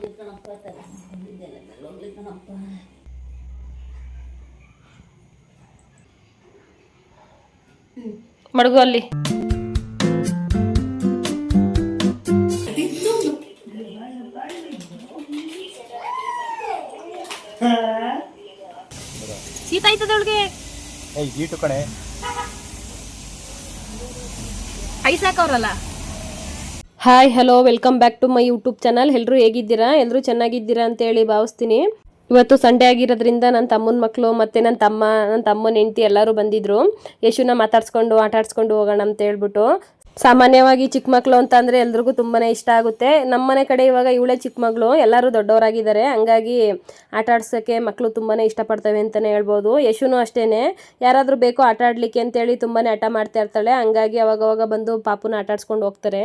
ಹೋಗ್ಲಿ ಕಣಪ್ಪ ತಲೆ ಇದೆಲ್ಲ ಹೋಗ್ಲಿ ಕಣಪ್ಪ ಮಡಗು ಅಲ್ಲಿ. ಶೀತ ಆಯ್ತದ ಅವಳಿಗೆ? ಏಯ್ ಗೀಟು ಕಣೆ. Ice ಹಾಕವ್ರಲ್ಲ? Hi hello welcome back to my YouTube channel ಎಲ್ಲರೂ ಹೇಗಿದ್ದೀರಾ? ಎಲ್ಲರೂ ಚೆನ್ನಾಗಿದ್ದೀರಾ ಅಂತೇಳಿ ಭಾವಿಸ್ತೀನಿ. ಇವತ್ತು ಸಂಡೇ ಆಗಿರೋದ್ರಿಂದ ನನ್ನ ತಮ್ಮನ ಮಕ್ಕಳು ಮತ್ತು ನನ್ನ ತಮ್ಮ ನನ್ನ ತಮ್ಮನ ಹೆಂಡತಿ ಎಲ್ಲರೂ ಬಂದಿದ್ರು. ಯಶುನ ಮಾತಾಡ್ಸ್ಕೊಂಡು, ಆಟ ಆಡ್ಸ್ಕೊಂಡು ಹೋಗೋಣ ಅಂತ ಹೇಳ್ಬಿಟ್ಟು. ಸಾಮಾನ್ಯವಾಗಿ ಚಿಕ್ಕ ಮಕ್ಕಳು ಅಂತ ಅಂದರೆ ಎಲ್ರಿಗೂ ತುಂಬಾ ಇಷ್ಟ ಆಗುತ್ತೆ. ನಮ್ಮನೆ ಕಡೆ ಇವಾಗ ಇವಳೇ ಚಿಕ್ಕ ಮಗಳು, ಎಲ್ಲರೂ ದೊಡ್ಡವರಾಗಿದ್ದಾರೆ. ಹಂಗಾಗಿ ಆಟ ಆಡ್ಸೋಕ್ಕೆ ಮಕ್ಕಳು ತುಂಬಾ ಇಷ್ಟಪಡ್ತವೆ ಅಂತಲೇ ಹೇಳ್ಬೋದು. ಯಶುನು ಅಷ್ಟೇ ಯಾರಾದರೂ ಬೇಕೋ ಆಟ ಆಡಲಿಕ್ಕೆ ಅಂತೇಳಿ ತುಂಬಾ ಹಠ ಮಾಡ್ತಾ ಇರ್ತಾಳೆ. ಹಂಗಾಗಿ ಅವಾಗವಾಗ ಬಂದು ಪಾಪುನ ಆಟಾಡ್ಸ್ಕೊಂಡು ಹೋಗ್ತಾರೆ.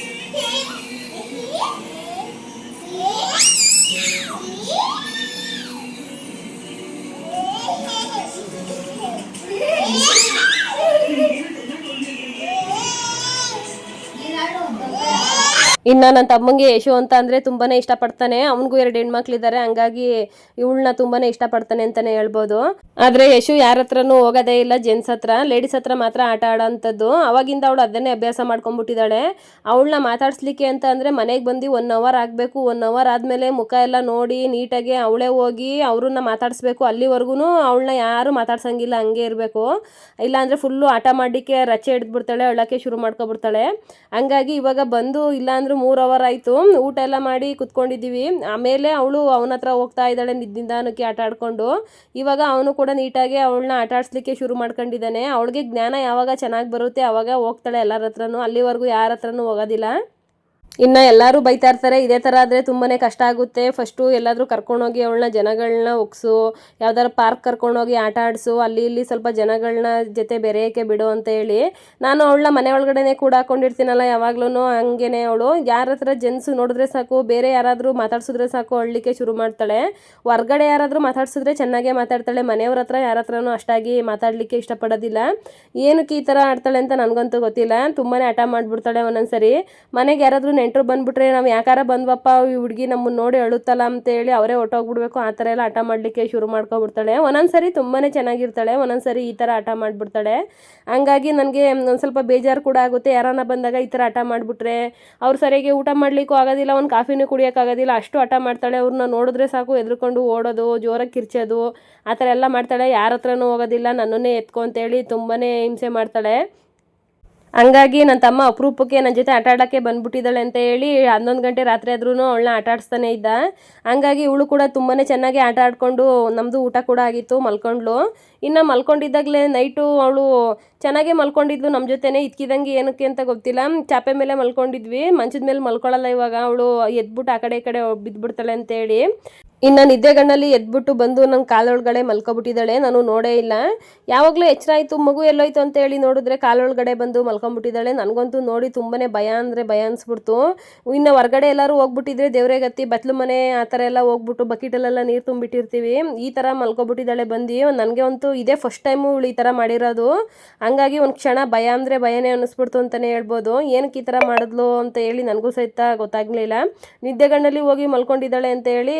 ಇನ್ನು ನನ್ನ ತಮ್ಮಂಗೆ ಯಶು ಅಂತ ಅಂದರೆ ತುಂಬಾ ಇಷ್ಟಪಡ್ತಾನೆ. ಅವನಿಗೂ ಎರಡು ಹೆಣ್ಮಕ್ಳಿದ್ದಾರೆ ಹಂಗಾಗಿ ಇವಳನ್ನ ತುಂಬಾ ಇಷ್ಟಪಡ್ತಾನೆ ಅಂತಾನೆ ಹೇಳ್ಬೋದು. ಆದ್ರೆ ಯಶು ಯಾರ ಹತ್ರನು ಹೋಗೋದೇ ಇಲ್ಲ. ಜೆಂಟ್ಸ್ ಹತ್ರ, ಲೇಡೀಸ್ ಹತ್ರ ಮಾತ್ರ ಆಟ ಆಡೋಂಥದ್ದು. ಅವಾಗಿಂದ ಅವಳು ಅದನ್ನೇ ಅಭ್ಯಾಸ ಮಾಡ್ಕೊಂಡ್ಬಿಟ್ಟಿದ್ದಾಳೆ. ಅವಳನ್ನ ಮಾತಾಡ್ಸ್ಲಿಕ್ಕೆ ಅಂತ ಅಂದ್ರೆ ಮನೆಗೆ ಬಂದು ಒನ್ ಅವರ್ ಆಗಬೇಕು. ಒನ್ ಅವರ್ ಆದಮೇಲೆ ಮುಖ ಎಲ್ಲ ನೋಡಿ ನೀಟಾಗಿ ಅವಳೇ ಹೋಗಿ ಅವ್ರನ್ನ ಮಾತಾಡಿಸ್ಬೇಕು. ಅಲ್ಲಿವರೆಗೂ ಅವಳನ್ನ ಯಾರು ಮಾತಾಡ್ಸಂಗಿಲ್ಲ. ಹಂಗೆ ಇರಬೇಕು. ಇಲ್ಲಾಂದರೆ ಫುಲ್ಲು ಆಟ ಮಾಡಲಿಕ್ಕೆ ರಚೆ ಹಿಡಿದ್ಬಿಡ್ತಾಳೆ. ಅಳಕ್ಕೆ ಶುರು ಮಾಡ್ಕೊಬಿಡ್ತಾಳೆ. ಹಂಗಾಗಿ ಇವಾಗ ಬಂದು ಇಲ್ಲಾಂದ್ರೆ ಮೂರು ಅವರ್ ಆಯ್ತು. ಊಟ ಎಲ್ಲ ಮಾಡಿ ಕುತ್ಕೊಂಡಿದ್ದೀವಿ. ಆಮೇಲೆ ಅವಳು ಅವನ ಹತ್ರ ಹೋಗ್ತಾ ಇದ್ದಾಳೆ ನಿದ್ದಾನಕ್ಕೆ ಆಟ ಆಡ್ಕೊಂಡು. ಇವಾಗ ಅವನು ಕೂಡ ನೀಟಾಗಿ ಅವಳನ್ನ ಆಟ ಆಡಿಸ್ಲಿಕ್ಕೆ ಶುರು ಮಾಡ್ಕೊಂಡಿದ್ದಾನೆ. ಅವಳಿಗೆ ಜ್ಞಾನ ಯಾವಾಗ ಚೆನ್ನಾಗಿ ಬರುತ್ತೆ ಆವಾಗ ಹೋಗ್ತಾಳೆ ಎಲ್ಲರ ಹತ್ರನು. ಅಲ್ಲಿವರೆಗೂ ಯಾರ ಹತ್ರನೂ ಹೋಗೋದಿಲ್ಲ. ಇನ್ನು ಎಲ್ಲರೂ ಬೈತಾ ಇರ್ತಾರೆ. ಇದೇ ಥರ ಆದರೆ ತುಂಬಾ ಕಷ್ಟ ಆಗುತ್ತೆ. ಫಸ್ಟು ಎಲ್ಲಾದರೂ ಕರ್ಕೊಂಡೋಗಿ ಅವಳನ್ನ ಜನಗಳನ್ನ ಒಗ್ಸು, ಯಾವ್ದಾರು ಪಾರ್ಕ್ ಕರ್ಕೊಂಡೋಗಿ ಆಟ ಆಡಿಸು, ಅಲ್ಲಿ ಇಲ್ಲಿ ಸ್ವಲ್ಪ ಜನಗಳನ್ನ ಜೊತೆ ಬೆರೆಯಕ್ಕೆ ಬಿಡು ಅಂತ ಹೇಳಿ ನಾನು ಅವಳನ್ನ ಮನೆ ಒಳಗಡೆನೆ ಕೂಡ ಹಾಕೊಂಡಿರ್ತೀನಲ್ಲ ಯಾವಾಗ್ಲೂ ಹಂಗೇನೆ ಅವಳು. ಯಾರ ಹತ್ರ ಜೆನ್ಸು ನೋಡಿದ್ರೆ ಸಾಕು, ಬೇರೆ ಯಾರಾದರೂ ಮಾತಾಡ್ಸಿದ್ರೆ ಸಾಕು ಅಳ್ಲಿಕ್ಕೆ ಶುರು ಮಾಡ್ತಾಳೆ. ಹೊರ್ಗಡೆ ಯಾರಾದರೂ ಮಾತಾಡ್ಸಿದ್ರೆ ಚೆನ್ನಾಗೇ ಮಾತಾಡ್ತಾಳೆ. ಮನೆಯವ್ರ ಹತ್ರ ಯಾರ ಹತ್ರನೂ ಅಷ್ಟಾಗಿ ಮಾತಾಡ್ಲಿಕ್ಕೆ ಇಷ್ಟಪಡೋದಿಲ್ಲ. ಏನಕ್ಕೆ ಈ ಥರ ಆಡ್ತಾಳೆ ಅಂತ ನನಗಂತೂ ಗೊತ್ತಿಲ್ಲ. ತುಂಬಾ ಹಠ ಮಾಡಿಬಿಡ್ತಾಳೆ ಒಂದೊಂದ್ಸರಿ. ಮನೆಗೆ ಯಾರಾದರೂ ನೆಂಟರು ಬಂದ್ಬಿಟ್ರೆ ನಾವು ಯಾಕಾರ ಬಂದ್ವಪ್ಪ, ಈ ಹುಡುಗಿ ನಮ್ಮನ್ನ ನೋಡಿ ಅಳುತ್ತಲ್ಲ ಅಂತೇಳಿ ಅವರೇ ಹೊಟ್ಟೋಗ್ಬಿಡ್ಬೇಕು ಆ ಥರ ಎಲ್ಲ ಆಟ ಮಾಡಲಿಕ್ಕೆ ಶುರು ಮಾಡ್ಕೊಬಿಡ್ತಾಳೆ. ಒಂದೊಂದ್ಸರಿ ತುಂಬಾ ಚೆನ್ನಾಗಿರ್ತಾಳೆ, ಒಂದೊಂದ್ಸರಿ ಈ ಥರ ಆಟ ಮಾಡಿಬಿಡ್ತಾಳೆ. ಹಂಗಾಗಿ ನನಗೆ ಒಂದು ಸ್ವಲ್ಪ ಬೇಜಾರು ಕೂಡ ಆಗುತ್ತೆ. ಯಾರನ್ನ ಬಂದಾಗ ಈ ಥರ ಆಟ ಮಾಡಿಬಿಟ್ರೆ, ಅವ್ರು ಸರಿಯಾಗಿ ಊಟ ಮಾಡಲಿಕ್ಕೂ ಆಗೋದಿಲ್ಲ, ಒಂದು ಕಾಫಿನೂ ಕುಡಿಯೋಕ್ಕಾಗೋದಿಲ್ಲ ಅಷ್ಟು ಆಟ ಮಾಡ್ತಾಳೆ. ಅವ್ರನ್ನ ನೋಡಿದ್ರೆ ಸಾಕು, ಎದ್ರುಕೊಂಡು ಓಡೋದು, ಜೋರಾಗಿ ಕಿರ್ಚೋದು, ಆ ಥರ ಎಲ್ಲ ಮಾಡ್ತಾಳೆ. ಯಾರ ಹತ್ರನೂ ಹೋಗೋದಿಲ್ಲ, ನನ್ನನ್ನೇ ಎತ್ಕೊ ಅಂತೇಳಿ ತುಂಬಾ ಹಿಂಸೆ ಮಾಡ್ತಾಳೆ. ಹಂಗಾಗಿ ನನ್ನ ತಮ್ಮ ಅಪರೂಪಕ್ಕೆ ನನ್ನ ಜೊತೆ ಆಟ ಆಡೋಕ್ಕೆ ಬಂದ್ಬಿಟ್ಟಿದ್ದಾಳೆ ಅಂತ ಹೇಳಿ ಹನ್ನೊಂದು ಗಂಟೆ ರಾತ್ರಿ ಆದ್ರೂ ಅವಳನ್ನ ಆಟ ಆಡಿಸ್ತಾನೆ ಇದ್ದ. ಹಂಗಾಗಿ ಇವಳು ಕೂಡ ತುಂಬಾ ಚೆನ್ನಾಗಿ ಆಟ ಆಡಿಕೊಂಡು ನಮ್ಮದು ಊಟ ಕೂಡ ಆಗಿತ್ತು, ಮಲ್ಕೊಂಡ್ಳು. ಇನ್ನು ಮಲ್ಕೊಂಡಿದ್ದಾಗಲೇ ನೈಟು ಅವಳು ಚೆನ್ನಾಗೇ ಮಲ್ಕೊಂಡಿದ್ಲು ನಮ್ಮ ಜೊತೆನೇ ಇದ್ಕಿದಂಗೆ ಏನಕ್ಕೆ ಅಂತ ಗೊತ್ತಿಲ್ಲ. ಚಾಪೆ ಮೇಲೆ ಮಲ್ಕೊಂಡಿದ್ವಿ, ಮಂಚದ ಮೇಲೆ ಮಲ್ಕೊಳ್ಳಲ್ಲ ಇವಾಗ. ಅವಳು ಎದ್ಬಿಟ್ಟು ಆ ಕಡೆ ಈ ಕಡೆ ಬಿದ್ದುಬಿಡ್ತಾಳೆ ಅಂತೇಳಿ ಇನ್ನು ನಿದ್ದೆಗಣ್ಣಲ್ಲಿ ಎದ್ಬಿಟ್ಟು ಬಂದು ನನ್ನ ಕಾಲೊಳಗಡೆ ಮಲ್ಕೊಬಿಟ್ಟಿದ್ದಾಳೆ. ನಾನು ನೋಡೇ ಇಲ್ಲ. ಯಾವಾಗಲೂ ಎಚ್ಚರ ಆಯಿತು ಮಗು ಎಲ್ಲೋಯ್ತು ಅಂತ ಹೇಳಿ ನೋಡಿದ್ರೆ ಕಾಲೊಳಗಡೆ ಬಂದು ಮಲ್ಕೊಂಬಿಟ್ಟಿದ್ದಾಳೆ. ನನಗಂತೂ ನೋಡಿ ತುಂಬನೇ ಭಯ ಅಂದರೆ ಭಯ ಅನಿಸ್ಬಿಡ್ತು. ಇನ್ನು ಹೊರಗಡೆ ಎಲ್ಲರೂ ಹೋಗ್ಬಿಟ್ಟಿದ್ರೆ ದೇವರೇ ಗತ್ತಿ ಬತ್ಲು ಮನೆ ಆ ಥರ ಎಲ್ಲ ಹೋಗ್ಬಿಟ್ಟು ಬಕೆಟಲ್ಲೆಲ್ಲ ನೀರು ತುಂಬಿಟ್ಟಿರ್ತೀವಿ. ಈ ಥರ ಮಲ್ಕೊಬಿಟ್ಟಿದ್ದಾಳೆ ಬಂದು. ನನಗೆ ಅಂತೂ ಇದೇ ಫಸ್ಟ್ ಟೈಮು ಇವಳು ಈ ಥರ ಮಾಡಿರೋದು. ಹಂಗಾಗಿ ಒಂದು ಕ್ಷಣ ಭಯ ಅಂದರೆ ಭಯನೇ ಅನ್ನಿಸ್ಬಿಡ್ತು ಅಂತಲೇ ಹೇಳ್ಬೋದು. ಏನಕ್ಕೆ ಈ ಥರ ಮಾಡಿದ್ಲು ಅಂತ ಹೇಳಿ ನನಗೂ ಸಹಿತ ಗೊತ್ತಾಗಲಿಲ್ಲ. ನಿದ್ದೆಗಣ್ಣಲ್ಲಿ ಹೋಗಿ ಮಲ್ಕೊಂಡಿದ್ದಾಳೆ ಅಂತ ಹೇಳಿ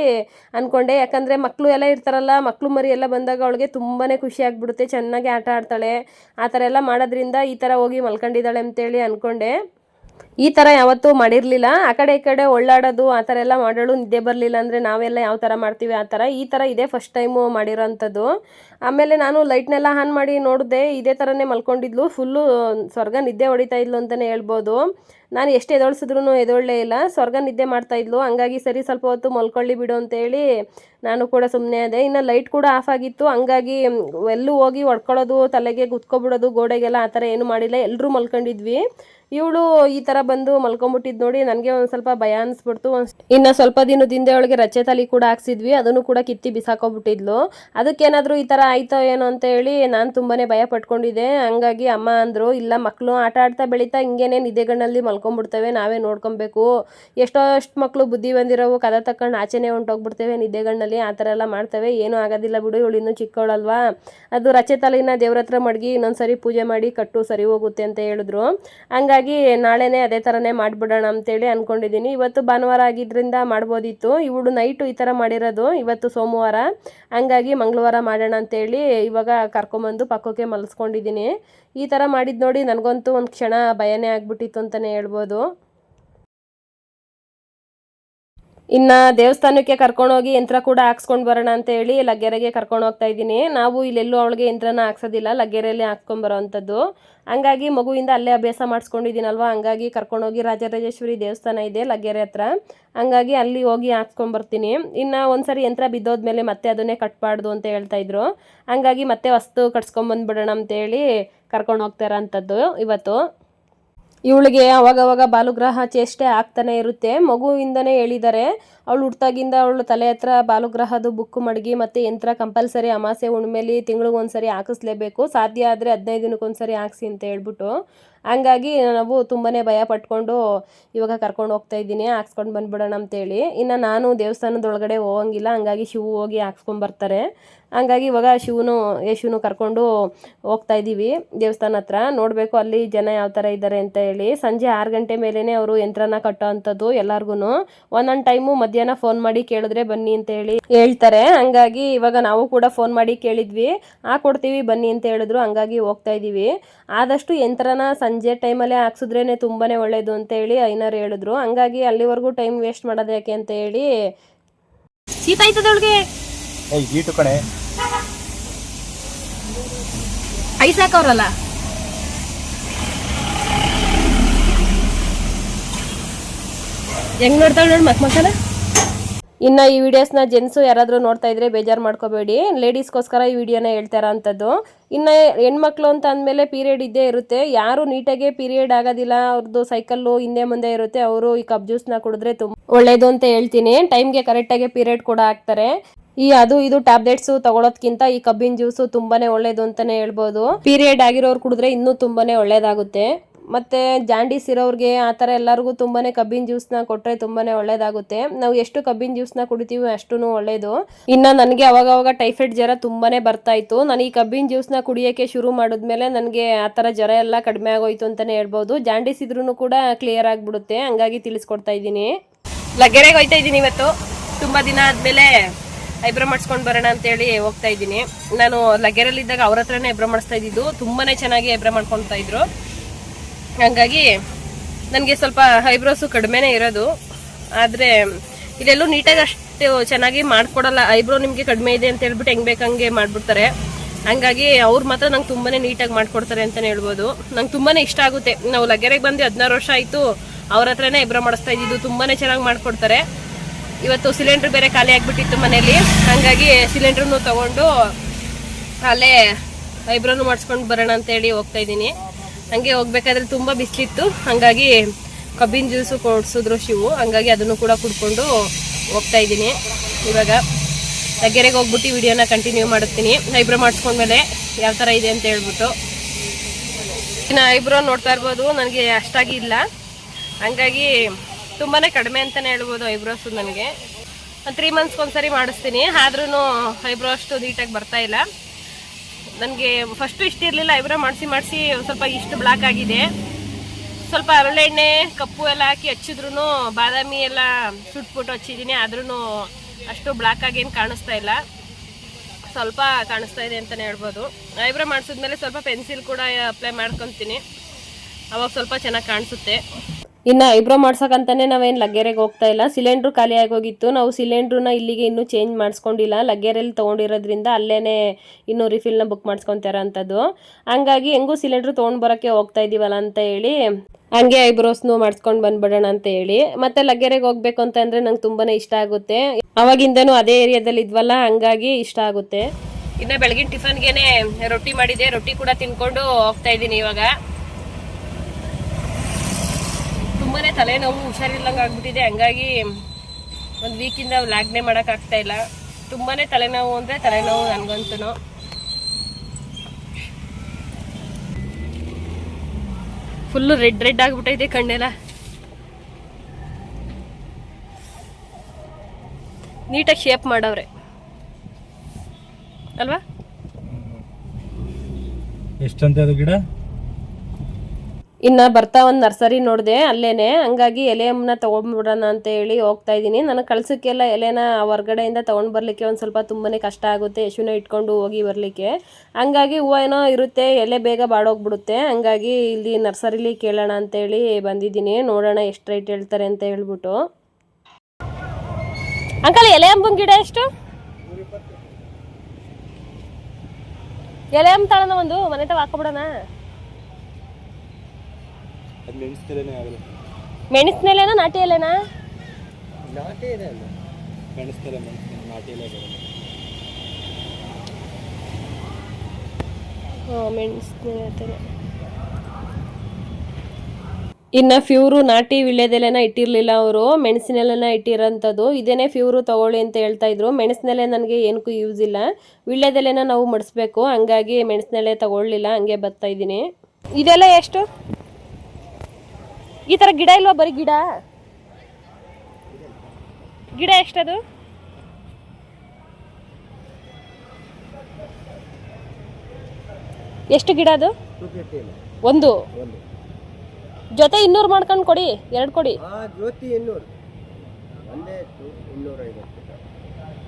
ಅಂದ್ಕೊಂಡೆ ಯಾಕಂದರೆ ಮಕ್ಕಳು ಎಲ್ಲ ಇರ್ತಾರಲ್ಲ ಮಕ್ಕಳು ಮರಿ ಎಲ್ಲ ಬಂದಾಗ ಅವಳಿಗೆ ತುಂಬಾ ಖುಷಿ ಆಗ್ಬಿಡುತ್ತೆ. ಚೆನ್ನಾಗಿ ಆಟ ಆಡ್ತಾಳೆ. ಆ ಥರ ಎಲ್ಲ ಮಾಡೋದ್ರಿಂದ ಈ ಥರ ಹೋಗಿ ಮಲ್ಕೊಂಡಿದ್ದಾಳೆ ಅಂತೇಳಿ ಅಂದ್ಕೊಂಡೆ ಈ ಥರ ಯಾವತ್ತೂ ಮಾಡಿರಲಿಲ್ಲ. ಆ ಕಡೆ ಈ ಕಡೆ ಒಳ್ಳಾಡೋದು, ಆ ಥರ ಎಲ್ಲ ಮಾಡೋಳು ನಿದ್ದೆ ಬರಲಿಲ್ಲ ಅಂದರೆ ನಾವೆಲ್ಲ ಯಾವ ಥರ ಮಾಡ್ತೀವಿ ಆ ಥರ. ಈ ಥರ ಇದೇ ಫಸ್ಟ್ ಟೈಮು ಮಾಡಿರೋಂಥದ್ದು. ಆಮೇಲೆ ನಾನು ಲೈಟ್ನೆಲ್ಲ ಆನ್ ಮಾಡಿ ನೋಡಿದೆ, ಇದೇ ಥರನೇ ಮಲ್ಕೊಂಡಿದ್ಲು. ಫುಲ್ಲು ಸ್ವರ್ಗ ನಿದ್ದೆ ಹೊಡಿತಾ ಇದ್ಲು ಅಂತಲೇ ಹೇಳ್ಬೋದು. ನಾನು ಎಷ್ಟು ಎದೊಳ್ಸಿದ್ರು ಎದೊಳ್ಳೇ ಇಲ್ಲ. ಸ್ವರ್ಗ ನಿದ್ದೆ ಮಾಡ್ತಾ ಇದ್ಲು. ಹಂಗಾಗಿ ಸರಿ ಸ್ವಲ್ಪ ಹೊತ್ತು ಮಲ್ಕೊಳ್ಳಿ ಬಿಡು ಅಂತೇಳಿ ನಾನು ಕೂಡ ಸುಮ್ಮನೆ ಅದೇ ಇನ್ನು ಲೈಟ್ ಕೂಡ ಆಫ್ ಆಗಿತ್ತು. ಹಂಗಾಗಿ ಎಲ್ಲೂ ಹೋಗಿ ಹೊಡ್ಕೊಳ್ಳೋದು, ತಲೆಗೆ ಗುತ್ಕೊಬಿಡೋದು, ಗೋಡೆಗೆಲ್ಲ ಆ ಥರ ಏನು ಮಾಡಿಲ್ಲ. ಎಲ್ಲರೂ ಮಲ್ಕೊಂಡಿದ್ವಿ. ಇವಳು ಈ ಥರ ಬಂದು ಮಲ್ಕೊಂಬಿಟ್ಟಿದ್ದು ನೋಡಿ ನನಗೆ ಒಂದು ಸ್ವಲ್ಪ ಭಯ ಅನಿಸ್ಬಿಡ್ತು. ಇನ್ನು ಸ್ವಲ್ಪ ದಿನದಿಂದ ಅವಳಿಗೆ ರಚೆ ತಲೆ ಕೂಡ ಹಾಕ್ಸಿದ್ವಿ. ಅದನ್ನು ಕೂಡ ಕಿತ್ತಿ ಬಿಸಾಕೋಬಿಟ್ಟಿದ್ಲು. ಅದಕ್ಕೇನಾದರೂ ಈ ಥರ ಆಯ್ತೋ ಏನೋ ಅಂತ ಹೇಳಿ ನಾನು ತುಂಬಾ ಭಯ ಪಟ್ಕೊಂಡಿದ್ದೆ. ಹಂಗಾಗಿ ಅಮ್ಮ ಅಂದರು, ಇಲ್ಲ ಮಕ್ಕಳು ಆಟ ಆಡ್ತಾ ಬೆಳೀತಾ ಹಿಂಗೇನೆ ನಿದ್ದೆಗಳಲ್ಲಿ ಮಲ್ಕೊಂಡ್ಬಿಡ್ತೇವೆ, ನಾವೇ ನೋಡ್ಕೊಬೇಕು. ಎಷ್ಟೋ ಅಷ್ಟು ಮಕ್ಕಳು ಬುದ್ಧಿ ಬಂದಿರೋವು, ಕದ ತಕೊಂಡು ಆಚೆನೇ ಹೊಂಟೋಗ್ಬಿಡ್ತೇವೆ, ನಿದ್ದೆಗಣ್ಣಲ್ಲಿ ಆ ಥರ ಎಲ್ಲ ಮಾಡ್ತವೆ. ಏನೂ ಆಗೋದಿಲ್ಲ ಬಿಡು, ಇವಳು ಇನ್ನೂ ಚಿಕ್ಕವಳಲ್ವಾ? ಅದು ರಚೆ ತಲೆನ ದೇವ್ರ ಹತ್ರ ಮಡಗಿ ಇನ್ನೊಂದ್ಸರಿ ಪೂಜೆ ಮಾಡಿ ಕಟ್ಟು ಸರಿ ಹೋಗುತ್ತೆ ಅಂತ ಹೇಳಿದ್ರು. ಹಂಗಾಗಿ ನಾಳೆನೇ ಅದೇ ಥರನೇ ಮಾಡಿಬಿಡೋಣ ಅಂತೇಳಿ ಅಂದ್ಕೊಂಡಿದ್ದೀನಿ ಇವತ್ತು ಭಾನುವಾರ ಆಗಿದ್ರಿಂದ ಮಾಡ್ಬೋದಿತ್ತು. ಇವಳು ನೈಟು ಈ ಥರ ಮಾಡಿರೋದು, ಇವತ್ತು ಸೋಮವಾರ. ಹಂಗಾಗಿ ಮಂಗಳವಾರ ಮಾಡೋಣ ಅಂತೇಳಿ ಇವಾಗ ಕರ್ಕೊಂಬಂದು ಪಕ್ಕಕ್ಕೆ ಮಲಸ್ಕೊಂಡಿದ್ದೀನಿ. ಈ ಥರ ಮಾಡಿದ್ದು ನೋಡಿ ನನಗಂತೂ ಒಂದು ಕ್ಷಣ ಭಯನೇ ಆಗ್ಬಿಟ್ಟಿತ್ತು ಅಂತಲೇ ಹೇಳ್ಬೋದು. ಇನ್ನು ದೇವಸ್ಥಾನಕ್ಕೆ ಕರ್ಕೊಂಡು ಹೋಗಿ ಯಂತ್ರ ಕೂಡ ಹಾಕ್ಸ್ಕೊಂಡು ಬರೋಣ ಅಂತ ಹೇಳಿ ಲಗ್ಗೆರೆಗೆ ಕರ್ಕೊಂಡು ಹೋಗ್ತಾ ಇದ್ದೀನಿ. ನಾವು ಇಲ್ಲೆಲ್ಲೂ ಅವಳಿಗೆ ಯಂತ್ರನ ಹಾಕ್ಸೋದಿಲ್ಲ, ಲಗ್ಗೆರೆಯಲ್ಲಿ ಹಾಕ್ಕೊಂಬರೋ ಅಂಥದ್ದು ಹಂಗಾಗಿ ಮಗುವಿಂದ ಅಲ್ಲೇ ಅಭ್ಯಾಸ ಮಾಡಿಸ್ಕೊಂಡಿದ್ದೀನಲ್ವ? ಹಂಗಾಗಿ ಕರ್ಕೊಂಡೋಗಿ ರಾಜರಾಜೇಶ್ವರಿ ದೇವಸ್ಥಾನ ಇದೆ ಲಗ್ಗೆರೆ ಹತ್ರ. ಹಂಗಾಗಿ ಅಲ್ಲಿ ಹೋಗಿ ಹಾಕ್ಸ್ಕೊಂಬರ್ತೀನಿ ಇನ್ನು ಒಂದ್ಸರಿ ಯಂತ್ರ ಬಿದ್ದೋದ್ಮೇಲೆ ಮತ್ತೆ ಅದನ್ನೇ ಕಟ್ಬಾರ್ದು ಅಂತ ಹೇಳ್ತಾ ಇದ್ರು. ಹಂಗಾಗಿ ಮತ್ತೆ ವಸ್ತು ಕಟ್ಸ್ಕೊಂಬಂದ್ಬಿಡೋಣ ಅಂತೇಳಿ ಕರ್ಕೊಂಡು ಹೋಗ್ತಾರಂಥದ್ದು ಇವತ್ತು. ಇವಳಿಗೆ ಅವಾಗವಾಗ ಬಾಲುಗ್ರಹ ಚೇಷ್ಟೆ ಆಗ್ತಾನೆ ಇರುತ್ತೆ. ಮಗುವಿಂದನೇ ಹೇಳಿದ್ದಾರೆ ಅವಳು ಹುಟ್ಟಾಗಿಂದ ಅವಳು ತಲೆ ಹತ್ರ ಬಾಲುಗ್ರಹದ ಬುಕ್ ಮಡಗಿ ಮತ್ತು ಯಂತ್ರ ಕಂಪಲ್ಸರಿ ಅಮಾಸೆ ಹುಣ್ಮೇಲಿ ತಿಂಗಳಿಗೆ ಒಂದ್ಸರಿ ಹಾಕಿಸ್ಲೇಬೇಕು. ಸಾಧ್ಯ ಆದರೆ ಹದಿನೈದು ದಿನಕ್ಕೊಂದ್ಸರಿ ಹಾಕ್ಸಿ ಅಂತ ಹೇಳ್ಬಿಟ್ಟು. ಹಂಗಾಗಿ ನಾವು ತುಂಬಾ ಭಯ ಪಟ್ಕೊಂಡು ಇವಾಗ ಕರ್ಕೊಂಡು ಹೋಗ್ತಾ ಇದ್ದೀನಿ, ಹಾಕ್ಸ್ಕೊಂಡು ಬಂದ್ಬಿಡೋಣ ಅಂತೇಳಿ. ಇನ್ನು ನಾನು ದೇವಸ್ಥಾನದೊಳಗಡೆ ಹೋಗಂಗಿಲ್ಲ, ಹಂಗಾಗಿ ಶಿವು ಹೋಗಿ ಹಾಕ್ಸ್ಕೊಂಬರ್ತಾರೆ ಹಂಗಾಗಿ ಇವಾಗ ಶಿವನು ಯಶುನು ಕರ್ಕೊಂಡು ಹೋಗ್ತಾ ಇದ್ದೀವಿ ದೇವಸ್ಥಾನ ಹತ್ರ. ನೋಡಬೇಕು ಅಲ್ಲಿ ಜನ ಯಾವ ಥರ ಇದ್ದಾರೆ ಅಂತ ಹೇಳಿ. ಸಂಜೆ ಆರು ಗಂಟೆ ಮೇಲೇ ಅವರು ಯಂತ್ರನ ಕಟ್ಟೋ ಅಂಥದ್ದು ಎಲ್ಲರಿಗೂ ಒಂದೊಂದು ಟೈಮು ಮಧ್ಯಾಹ್ನ ಫೋನ್ ಮಾಡಿ ಕೇಳಿದ್ರೆ ಬನ್ನಿ ಅಂತ ಹೇಳಿ ಹೇಳ್ತಾರೆ. ಹಂಗಾಗಿ ಇವಾಗ ನಾವು ಕೂಡ ಫೋನ್ ಮಾಡಿ ಕೇಳಿದ್ವಿ. ಹಾಕೊಡ್ತೀವಿ ಬನ್ನಿ ಅಂತ ಹೇಳಿದ್ರು. ಹಂಗಾಗಿ ಹೋಗ್ತಾ ಇದ್ದೀವಿ ಆದಷ್ಟು ಯಂತ್ರನ ಸಂಜೆ ಟೈಮಲ್ಲೇ ಹಾಕ್ಸಿದ್ರೇ ತುಂಬಾ ಒಳ್ಳೆಯದು ಅಂತ ಹೇಳಿ ಐನಾರು ಹೇಳಿದ್ರು. ಹಂಗಾಗಿ ಅಲ್ಲಿವರೆಗೂ ಟೈಮ್ ವೇಸ್ಟ್ ಮಾಡೋದು ಯಾಕೆ ಅಂತ ಹೇಳಿ. ಶೀತ ಜೀಟು ಅವಳಿಗೆ ಏಯ್ ಗೀಟು ಕಡೆ ಐಸ್ ಹಾಕವ್ರಲ್ಲ ಹೆಂಗ್ ನೋಡ್ತಾಳೆ ನೋಡಿ ಮಕ್ ಮಕ್ಕಳ? ಇನ್ನ ಈ ವಿಡಿಯೋಸ್ನ ಜೆಂಟ್ಸು ಯಾರಾದರೂ ನೋಡ್ತಾ ಇದ್ರೆ ಬೇಜಾರು ಮಾಡ್ಕೋಬೇಡಿ. ಲೇಡೀಸ್ಗೋಸ್ಕರ ಈ ವಿಡಿಯೋನ ಹೇಳ್ತಾರ ಅಂಥದ್ದು ಇನ್ನು ಹೆಣ್ಮಕ್ಳು ಅಂತ ಅಂದಮೇಲೆ ಪೀರಿಯಡ್ ಇದ್ದೇ ಇರುತ್ತೆ. ಯಾರು ನೀಟಾಗೆ ಪೀರಿಯಡ್ ಆಗೋದಿಲ್ಲ ಅವ್ರದ್ದು ಸೈಕಲ್ಲು ಹಿಂದೆ ಮುಂದೆ ಇರುತ್ತೆ. ಅವರು ಈ ಕಬ್ ಜ್ಯೂಸ್ನ ಕುಡಿದ್ರೆ ತುಂಬ ಒಳ್ಳೇದು ಅಂತ ಹೇಳ್ತೀನಿ. ಟೈಮ್ಗೆ ಕರೆಕ್ಟಾಗಿ ಪೀರಿಯಡ್ ಕೂಡ ಆಗ್ತಾರೆ ಈ ಅದು ಇದು ಟ್ಯಾಬ್ಲೆಟ್ಸ್ ತಗೊಳೋದ್ಕಿಂತ ಈ ಕಬ್ಬಿನ ಜ್ಯೂಸು ತುಂಬಾನೇ ಒಳ್ಳೇದು ಅಂತಾನೆ ಹೇಳ್ಬೋದು. ಪೀರಿಯಡ್ ಆಗಿರೋರು ಕುಡಿದ್ರೆ ಇನ್ನೂ ತುಂಬಾನೇ ಒಳ್ಳೇದಾಗುತ್ತೆ. ಮತ್ತೆ ಜಾಂಡೀಸ್ ಇರೋರಿಗೆ ಆ ಥರ ಎಲ್ಲರಿಗೂ ತುಂಬಾನೇ ಕಬ್ಬಿನ ಜ್ಯೂಸ್ನ ಕೊಟ್ಟರೆ ತುಂಬಾನೇ ಒಳ್ಳೇದಾಗುತ್ತೆ. ನಾವು ಎಷ್ಟು ಕಬ್ಬಿನ ಜ್ಯೂಸ್ನ ಕುಡಿತೀವಿ ಅಷ್ಟೂ ಒಳ್ಳೇದು. ಇನ್ನು ನನಗೆ ಅವಾಗವಾಗ ಟೈಫಾಯ್ಡ್ ಜ್ವರ ತುಂಬಾನೇ ಬರ್ತಾ ಇತ್ತು. ನಾನು ಈ ಕಬ್ಬಿನ ಜ್ಯೂಸ್ನ ಕುಡಿಯೋಕ್ಕೆ ಶುರು ಮಾಡಿದ್ಮೇಲೆ ನನಗೆ ಆ ಥರ ಜ್ವರ ಎಲ್ಲ ಕಡಿಮೆ ಆಗೋಯ್ತು ಅಂತಲೇ ಹೇಳ್ಬೋದು. ಜಾಂಡೀಸ್ ಇದ್ರೂ ಕೂಡ ಕ್ಲಿಯರ್ ಆಗಿಬಿಡುತ್ತೆ. ಹಂಗಾಗಿ ತಿಳಿಸ್ಕೊಡ್ತಾ ಇದ್ದೀನಿ. ಲಗ್ಗೆರೆಗೆ ಹೋಯ್ತಾ ಇದ್ದೀನಿ ಇವತ್ತು. ತುಂಬ ದಿನ ಆದಮೇಲೆ ಐಬ್ರೋ ಮಾಡಿಸ್ಕೊಂಡು ಬರೋಣ ಅಂತೇಳಿ ಹೋಗ್ತಾ ಇದ್ದೀನಿ. ನಾನು ಲಗೇರಲ್ಲಿದ್ದಾಗ ಅವ್ರ ಹತ್ರನೇ ಐಬ್ರೋ ಮಾಡಿಸ್ತಾ ಇದ್ದಿದ್ದು. ತುಂಬಾ ಚೆನ್ನಾಗಿ ಐಬ್ರೋ ಮಾಡ್ಕೊತಾ ಇದ್ರು. ಹಂಗಾಗಿ ನನಗೆ ಸ್ವಲ್ಪ ಐಬ್ರೋಸು ಕಡಿಮೆನೇ ಇರೋದು. ಆದರೆ ಇಲ್ಲೆಲ್ಲೂ ನೀಟಾಗಿ ಅಷ್ಟು ಚೆನ್ನಾಗಿ ಮಾಡಿಕೊಡಲ್ಲ. ಐಬ್ರೋ ನಿಮಗೆ ಕಡಿಮೆ ಇದೆ ಅಂತ ಹೇಳ್ಬಿಟ್ಟು ಹೆಂಗೆ ಬೇಕಂಗೆ ಮಾಡಿಬಿಡ್ತಾರೆ. ಹಂಗಾಗಿ ಅವ್ರು ಮಾತ್ರ ನಂಗೆ ತುಂಬಾ ನೀಟಾಗಿ ಮಾಡಿಕೊಡ್ತಾರೆ ಅಂತಲೇ ಹೇಳ್ಬೋದು. ನಂಗೆ ತುಂಬಾ ಇಷ್ಟ ಆಗುತ್ತೆ. ನಾವು ಲಗೇರೆಗೆ ಬಂದು ಹದಿನಾರು ವರ್ಷ ಆಯಿತು. ಅವ್ರ ಹತ್ರನೇ ಐಬ್ರೋ ಮಾಡಿಸ್ತಾ ಇದ್ದಿದ್ದು. ತುಂಬಾ ಚೆನ್ನಾಗಿ ಮಾಡ್ಕೊಡ್ತಾರೆ. ಇವತ್ತು ಸಿಲಿಂಡ್ರ್ ಬೇರೆ ಖಾಲಿ ಆಗಿಬಿಟ್ಟಿತ್ತು ಮನೇಲಿ ಹಂಗಾಗಿ ಸಿಲಿಂಡ್ರನ್ನು ತಗೊಂಡು ಅಲ್ಲೇ ಐಬ್ರೋನು ಮಾಡಿಸ್ಕೊಂಡು ಬರೋಣ ಅಂತೇಳಿ ಹೋಗ್ತಾ ಇದ್ದೀನಿ. ಹಂಗೆ ಹೋಗ್ಬೇಕಾದ್ರೆ ತುಂಬ ಬಿಸಿಲಿತ್ತು. ಹಾಗಾಗಿ ಕಬ್ಬಿನ ಜ್ಯೂಸು ಕೊಡಿಸಿದ್ರು ಶಿವು. ಹಂಗಾಗಿ ಅದನ್ನು ಕೂಡ ಕುಡ್ಕೊಂಡು ಹೋಗ್ತಾ ಇದ್ದೀನಿ. ಇವಾಗ ಲಗ್ಗೆರೆಗೆ ಹೋಗ್ಬಿಟ್ಟು ವಿಡಿಯೋನ ಕಂಟಿನ್ಯೂ ಮಾಡುತ್ತೀನಿ. ಐಬ್ರೋ ಮಾಡಿಸ್ಕೊಂಡ್ಮೇಲೆ ಯಾವ ಥರ ಇದೆ ಅಂತ ಹೇಳ್ಬಿಟ್ಟು. ಇನ್ನು ಐಬ್ರೋ ನೋಡ್ತಾ ಇರ್ಬೋದು. ನನಗೆ ಅಷ್ಟಾಗಿ ಇಲ್ಲ. ಹಂಗಾಗಿ ತುಂಬಾ ಕಡಿಮೆ ಅಂತಲೇ ಹೇಳ್ಬೋದು ಐಬ್ರೋಸು ನನಗೆ. ತ್ರೀ ಮಂತ್ಸ್ಗೆ ಒಂದ್ಸರಿ ಮಾಡಿಸ್ತೀನಿ. ಆದ್ರೂ ಐಬ್ರೋ ಅಷ್ಟು ನೀಟಾಗಿ ಬರ್ತಾ ಇಲ್ಲ. ನನಗೆ ಫಸ್ಟು ಇಷ್ಟ ಇರಲಿಲ್ಲ, ಐಬ್ರೋ ಮಾಡಿಸಿ ಮಾಡಿಸಿ ಸ್ವಲ್ಪ ಇಷ್ಟು ಬ್ಲಾಕ್ ಆಗಿದೆ. ಸ್ವಲ್ಪ ಹರಳೆಣ್ಣೆ ಕಪ್ಪು ಎಲ್ಲ ಹಾಕಿ ಹಚ್ಚಿದ್ರು ಬಾದಾಮಿ ಎಲ್ಲ ಸುಟ್ಬಿಟ್ಟು ಹಚ್ಚಿದ್ದೀನಿ. ಆದ್ರೂ ಅಷ್ಟು ಬ್ಲಾಕ್ ಆಗೇನು ಕಾಣಿಸ್ತಾ ಇಲ್ಲ. ಸ್ವಲ್ಪ ಕಾಣಿಸ್ತಾ ಇದೆ ಅಂತಲೇ ಹೇಳ್ಬೋದು. ಐಬ್ರೋ ಮಾಡಿಸಿದ್ಮೇಲೆ ಸ್ವಲ್ಪ ಪೆನ್ಸಿಲ್ ಕೂಡ ಅಪ್ಲೈ ಮಾಡ್ಕೊತೀನಿ. ಅವಾಗ ಸ್ವಲ್ಪ ಚೆನ್ನಾಗಿ ಕಾಣಿಸುತ್ತೆ. ಇನ್ನು ಐಬ್ರೋ ಮಾಡ್ಸೋಕಂತಾನೆ ನಾವೇನು ಲಗ್ಗೆರೆಗೆ ಹೋಗ್ತಾ ಇಲ್ಲ. ಸಿಲಿಂಡ್ರು ಖಾಲಿ ಆಗೋಗಿತ್ತು. ನಾವು ಸಿಲಿಂಡ್ರನ್ನ ಇಲ್ಲಿಗೆ ಇನ್ನೂ ಚೇಂಜ್ ಮಾಡಿಸ್ಕೊಂಡಿಲ್ಲ. ಲಗ್ಗೆರೆಯಲ್ಲಿ ತೊಗೊಂಡಿರೋದ್ರಿಂದ ಅಲ್ಲೇ ಇನ್ನೂ ರಿಫಿಲ್ನ ಬುಕ್ ಮಾಡಿಸ್ಕೊತಾರ ಅಂಥದ್ದು ಹಂಗಾಗಿ ಹೆಂಗೂ ಸಿಲಿಂಡ್ರು ತೊಗೊಂಡು ಬರೋಕ್ಕೆ ಹೋಗ್ತಾ ಇದ್ದೀವಲ್ಲ ಅಂತ ಹೇಳಿ ಹಂಗೆ ಐಬ್ರೋಸ್ನು ಮಾಡಿಸ್ಕೊಂಡು ಬಂದ್ಬಿಡೋಣ ಅಂತ ಹೇಳಿ. ಮತ್ತೆ ಲಗ್ಗೆರೆಗೆ ಹೋಗ್ಬೇಕು ಅಂತ ಅಂದರೆ ನಂಗೆ ತುಂಬಾ ಇಷ್ಟ ಆಗುತ್ತೆ. ಅವಾಗಿಂದನೂ ಅದೇ ಏರಿಯಾದಲ್ಲಿ ಇದ್ವಲ್ಲ, ಹಂಗಾಗಿ ಇಷ್ಟ ಆಗುತ್ತೆ. ಇನ್ನು ಬೆಳಗಿನ ಟಿಫನ್ಗೆ ರೊಟ್ಟಿ ಮಾಡಿದೆ ರೊಟ್ಟಿ ಕೂಡ ತಿನ್ಕೊಂಡು ಹೋಗ್ತಾ ಇದ್ದೀನಿ ಇವಾಗ. ತುಂಬಾ ತಲೆನೋವು ಹುಷಾರಿಲ್ಲಂಗೆ ಆಗ್ಬಿಟ್ಟಿದೆ. ಹಂಗಾಗಿ ಒಂದು ವೀಕಿಂದ ಲಾಗ್ನೆ ಮಾಡೋಕ್ಕಾಗ್ತಾ ಇಲ್ಲ. ತುಂಬಾ ತಲೆನೋವು ಅಂದರೆ ತಲೆನೋವು ನನಗಂತೂ ಫುಲ್ಲು ರೆಡ್ ರೆಡ್ ಆಗಿಬಿಟ್ಟೈತೆ ಕಣ್ಣೆಲ್ಲ. ನೀಟಾಗಿ ಶೇಪ್ ಮಾಡವ್ರೆ. ಅಲ್ವಾ? ಎಷ್ಟಂತೆ ಅದು ಗಿಡ? ಇನ್ನ ಬರ್ತಾ ಒಂದು ನರ್ಸರಿ ನೋಡಿದೆ ಅಲ್ಲೇನೆ, ಹಂಗಾಗಿ ಎಲೆಯಮ್ಮನ ತಗೊಂಡ್ಬಿಡೋಣ ಅಂತ ಹೇಳಿ ಹೋಗ್ತಾ ಇದ್ದೀನಿ. ನನಗೆ ಕಳ್ಸಕ್ಕೆಲ್ಲ ಎಲೆನ ಹೊರ್ಗಡೆಯಿಂದ ತೊಗೊಂಡು ಬರಲಿಕ್ಕೆ ಒಂದು ಸ್ವಲ್ಪ ತುಂಬಾನೇ ಕಷ್ಟ ಆಗುತ್ತೆ ಯಶುನ ಇಟ್ಕೊಂಡು ಹೋಗಿ ಬರಲಿಕ್ಕೆ. ಹಂಗಾಗಿ ಹೂವು ಏನೋ ಇರುತ್ತೆ, ಎಲೆ ಬೇಗ ಬಾಡೋಗ್ಬಿಡುತ್ತೆ. ಹಂಗಾಗಿ ಇಲ್ಲಿ ನರ್ಸರಿಲಿ ಕೇಳೋಣ ಅಂತೇಳಿ ಬಂದಿದ್ದೀನಿ. ನೋಡೋಣ ಎಷ್ಟು ರೇಟ್ ಹೇಳ್ತಾರೆ ಅಂತ ಹೇಳ್ಬಿಟ್ಟು. ಅಂಕಲ್ ಎಲೆ ಗಿಡ ಎಷ್ಟು? ಎಲೆ ಅಂಬ ತಳನ ಒಂದು ಮನೆ ಹಾಕೊಬಿಡೋಣ ಆಗಲ್ಲ. ಮೆಣಸಿನೆಲೆನಾ ನಾಟಿ ಎಲೆನಾ ನಾಟಿ ಇದೆ ಅಲ್ಲ. ಮೆಣಸ್ತಲೆ ಮೆಣಸ್ತಲೆ ನಾಟಿ ಎಲ್ಲ ಬರಲ್ಲ ಇನ್ನ ಫ್ಯೂರು ನಾಟಿ ವಿಳ್ಯದೆಲೆನ ಇಟ್ಟಿರ್ಲಿಲ್ಲ ಅವರು. ಮೆಣಸಿನೆಲೆನ ಇಟ್ಟಿರೋಂಥದ್ದು. ಇದೇನೆ ಫ್ಯೂರು ತಗೊಳ್ಳಿ ಅಂತ ಹೇಳ್ತಾ ಇದ್ರು. ಮೆಣಸಿನೆಲೆ ನನಗೆ ಏನಕ್ಕೂ ಯೂಸ್ ಇಲ್ಲ. ವಿಳ್ಯದೆಲೆನ ನಾವು ಮಡಿಸ್ಬೇಕು. ಹಂಗಾಗಿ ಮೆಣಸಿನೆಲೆ ತಗೊಳ್ಳಿಲ್ಲ. ಹಂಗೆ ಬರ್ತಾ ಇದ್ದೀನಿ. ಇದೆಲ್ಲ ಎಷ್ಟು? ಈ ಥರ ಗಿಡ ಇಲ್ವಾ ಬರೀ ಗಿಡ? ಗಿಡ ಎಷ್ಟದು? ಎಷ್ಟು ಗಿಡ ಅದು? ಒಂದು. ಜೊತೆ ಇನ್ನೂರು ಮಾಡ್ಕೊಂಡು ಕೊಡಿ ಎರಡು ಕೊಡಿ.